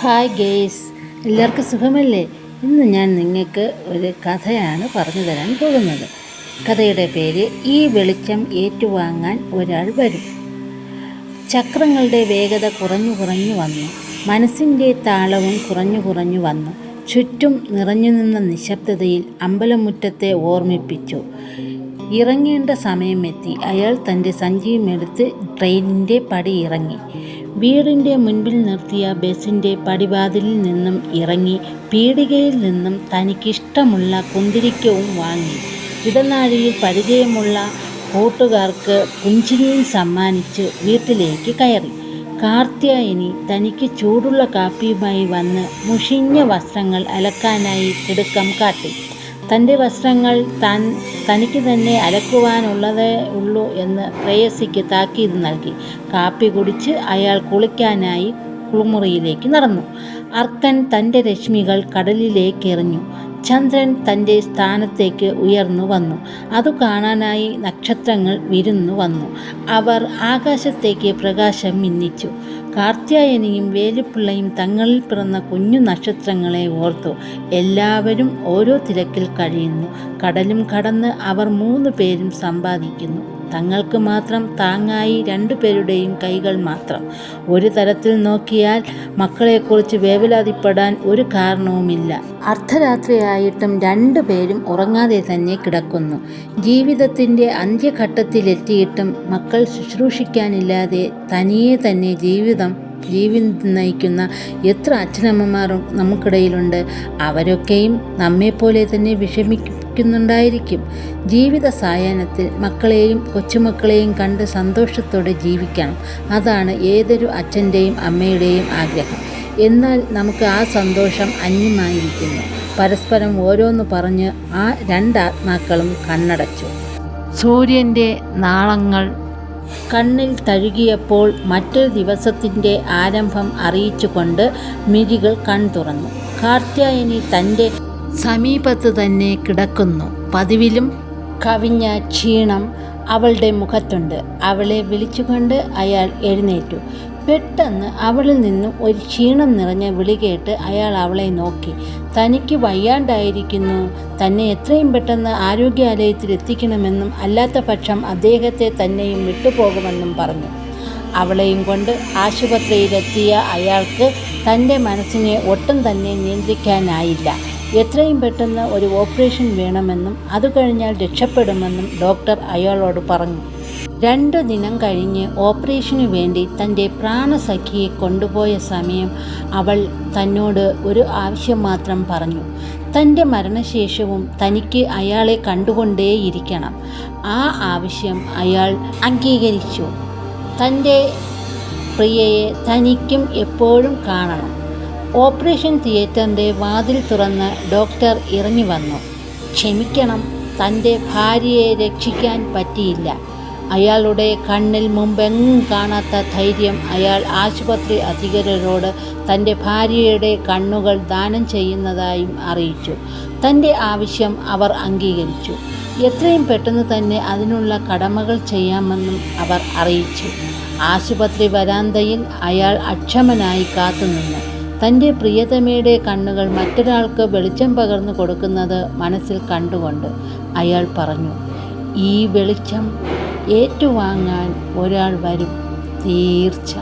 Hi guys എല്ലാവർക്കും സുഖമല്ലേ? ഇന്ന് ഞാൻ നിങ്ങൾക്ക് ഒരു കഥയാണ് പറഞ്ഞു തരാൻ പോകുന്നത്. കഥയുടെ പേര് ഈ വെളിച്ചം ഏറ്റുവാങ്ങാൻ ഒരാൾ വരും. ചക്രങ്ങളുടെ വേഗത കുറഞ്ഞു കുറഞ്ഞു വന്നു. മനസ്സിന്റെ താളവും കുറഞ്ഞു കുറഞ്ഞു വന്നു. ചുറ്റും നിറഞ്ഞു നിന്ന നിശബ്ദതയിൽ അമ്പലമുറ്റത്തെ ഓർമ്മിപ്പിച്ചു. ഇറങ്ങേണ്ട സമയമെത്തി. അയാൾ തന്റെ സഞ്ചിയുമെടുത്ത് ട്രെയിനിന്റെ പടി ഇറങ്ങി. വീടിന്റെ മുൻപിൽ നിർത്തിയ ബസിന്റെ പടിവാതിലിൽ നിന്നും ഇറങ്ങി പീടികയിൽ നിന്നും തനിക്കിഷ്ടമുള്ള കുന്തിരിക്കവും വാങ്ങി. ഇടനാഴിയിൽ പരിചയമുള്ള കൂട്ടുകാർക്ക് പുഞ്ചിരിയും സമ്മാനിച്ച് വീട്ടിലേക്ക് കയറി. കാർത്യായനി തനിക്ക് ചൂടുള്ള കാപ്പിയുമായി വന്ന് മുഷിഞ്ഞ വസ്ത്രങ്ങൾ അലക്കാനായി തിടുക്കം കാട്ടി. തന്റെ വസ്ത്രങ്ങൾ താൻ തനിക്ക് തന്നെ അലക്കുവാനുള്ളതേ ഉള്ളൂ എന്ന് പ്രേയസിക്ക് താക്കീത് നൽകി. കാപ്പി കുടിച്ച് അയാൾ കുളിക്കാനായി കുളിമുറിയിലേക്ക് നടന്നു. അർക്കൻ തന്റെ രശ്മികൾ കടലിലേക്ക് എറിഞ്ഞു. ചന്ദ്രൻ തന്റെ സ്ഥാനത്തേക്ക് ഉയർന്നു വന്നു. അതു കാണാനായി നക്ഷത്രങ്ങൾ വിരുന്നു വന്നു. അവർ ആകാശത്തേക്ക് പ്രകാശം മിന്നിച്ചു. കാർത്യായനിയും വേലുപ്പിള്ളയും തങ്ങളിൽ പിറന്ന കുഞ്ഞു നക്ഷത്രങ്ങളെ ഓർത്തു. എല്ലാവരും ഓരോ തിരക്കിൽ കഴിയുന്നു. കടലും കടന്ന് അവർ മൂന്ന് പേരും സമ്പാദിക്കുന്നു. തങ്ങൾക്ക് മാത്രം താങ്ങായി രണ്ടുപേരുടെയും കൈകൾ മാത്രം. ഒരു തരത്തിൽ നോക്കിയാൽ മക്കളെക്കുറിച്ച് വേവലാതിപ്പെടാൻ ഒരു കാരണവുമില്ല. അർദ്ധരാത്രിയായിട്ടും രണ്ടുപേരും ഉറങ്ങാതെ തന്നെ കിടക്കുന്നു. ജീവിതത്തിന്റെ അന്ത്യഘട്ടത്തിലെത്തിയിട്ടും മക്കൾ ശുശ്രൂഷിക്കാനില്ലാതെ തനിയെ തന്നെ ജീവിതം ജീവിതം നയിക്കുന്ന എത്ര അച്ഛനമ്മമാർ നമുക്കിടയിലുണ്ട്. അവരൊക്കെയും നമ്മെപ്പോലെ തന്നെ വിഷമിക്കുന്നുണ്ടായിരിക്കും ജീവിത സായാഹ്നത്തിൽ മക്കളെയും കൊച്ചുമക്കളെയും കണ്ട് സന്തോഷത്തോടെ ജീവിക്കണം. അതാണ് ഏതൊരു അച്ഛന്റെയും അമ്മയുടെയും ആഗ്രഹം. എന്നാൽ നമുക്ക് ആ സന്തോഷം അന്യമായിരിക്കുന്നു. പരസ്പരം ഓരോന്ന് പറഞ്ഞ് ആ രണ്ടാത്മാക്കളും കണ്ണടച്ചു. സൂര്യന്റെ നാളങ്ങൾ കണ്ണിൽ തഴുകിയപ്പോൾ മറ്റൊരു ദിവസത്തിന്റെ ആരംഭം അറിയിച്ചുകൊണ്ട് മിഴികൾ കൺതുറന്നു. കാർത്യായനി തന്റെ സമീപത്ത് തന്നെ കിടക്കുന്നു. പതിവിലും കവിഞ്ഞ ക്ഷീണം അവളുടെ മുഖത്തുണ്ട്. അവളെ വിളിച്ചുകൊണ്ട് അയാൾ എഴുന്നേറ്റു. പെട്ടെന്ന് അവളിൽ നിന്നും ഒരു ക്ഷീണം നിറഞ്ഞ വിളി കേട്ട് അയാൾ അവളെ നോക്കി. തനിക്ക് വയ്യാണ്ടായിരിക്കുന്നു. തന്നെ എത്രയും പെട്ടെന്ന് ആരോഗ്യാലയത്തിൽ എത്തിക്കണമെന്നും അല്ലാത്ത പക്ഷം അദ്ദേഹത്തെ തന്നെയും വിട്ടുപോകുമെന്നും പറഞ്ഞു. അവളെയും കൊണ്ട് ആശുപത്രിയിലെത്തിയ അയാൾക്ക് തന്റെ മനസ്സിനെ ഒട്ടും തന്നെ നിയന്ത്രിക്കാനായില്ല. എത്രയും പെട്ടെന്ന് ഒരു ഓപ്പറേഷൻ വേണമെന്നും അത് കഴിഞ്ഞാൽ രക്ഷപ്പെടുമെന്നും ഡോക്ടർ അയാളോട് പറഞ്ഞു. രണ്ടു ദിനം കഴിഞ്ഞ് ഓപ്പറേഷനു വേണ്ടി തന്റെ പ്രാണസഖിയെ കൊണ്ടുപോയ സമയം അവൾ തന്നോട് ഒരു ആവശ്യം മാത്രം പറഞ്ഞു. തന്റെ മരണശേഷവും തനിക്ക് അയാളെ കണ്ടുകൊണ്ടേയിരിക്കണം. ആ ആവശ്യം അയാൾ അംഗീകരിച്ചു. തന്റെ പ്രിയയെ തനിക്കും എപ്പോഴും കാണണം. ഓപ്പറേഷൻ തിയേറ്ററിന്റെ വാതിൽ തുറന്ന് ഡോക്ടർ ഇറങ്ങി വന്നു. ക്ഷമിക്കണം തന്റെ ഭാര്യയെ രക്ഷിക്കാൻ പറ്റിയില്ല. അയാളുടെ കണ്ണിൽ മുമ്പെങ്ങും കാണാത്ത ധൈര്യം അയാൾ ആശുപത്രി അധികൃതരോട് തന്റെ ഭാര്യയുടെ കണ്ണുകൾ ദാനം ചെയ്യുന്നതായും അറിയിച്ചു. തന്റെ ആവശ്യം അവർ അംഗീകരിച്ചു. എത്രയും പെട്ടെന്ന് തന്നെ അതിനുള്ള കടമകൾ ചെയ്യാമെന്നും അവർ അറിയിച്ചു. ആശുപത്രി വരാന്തയിൽ അയാൾ അക്ഷമനായി കാത്തുനിന്നു. തന്റെ പ്രിയതമയുടെ കണ്ണുകൾ മറ്റൊരാൾക്ക് വെളിച്ചം പകർന്നു കൊടുക്കുന്നത് മനസ്സിൽ കണ്ടുകൊണ്ട് അയാൾ പറഞ്ഞു ഈ വെളിച്ചം ഏറ്റുവാങ്ങാൻ ഒരാൾ വരും തീർച്ച.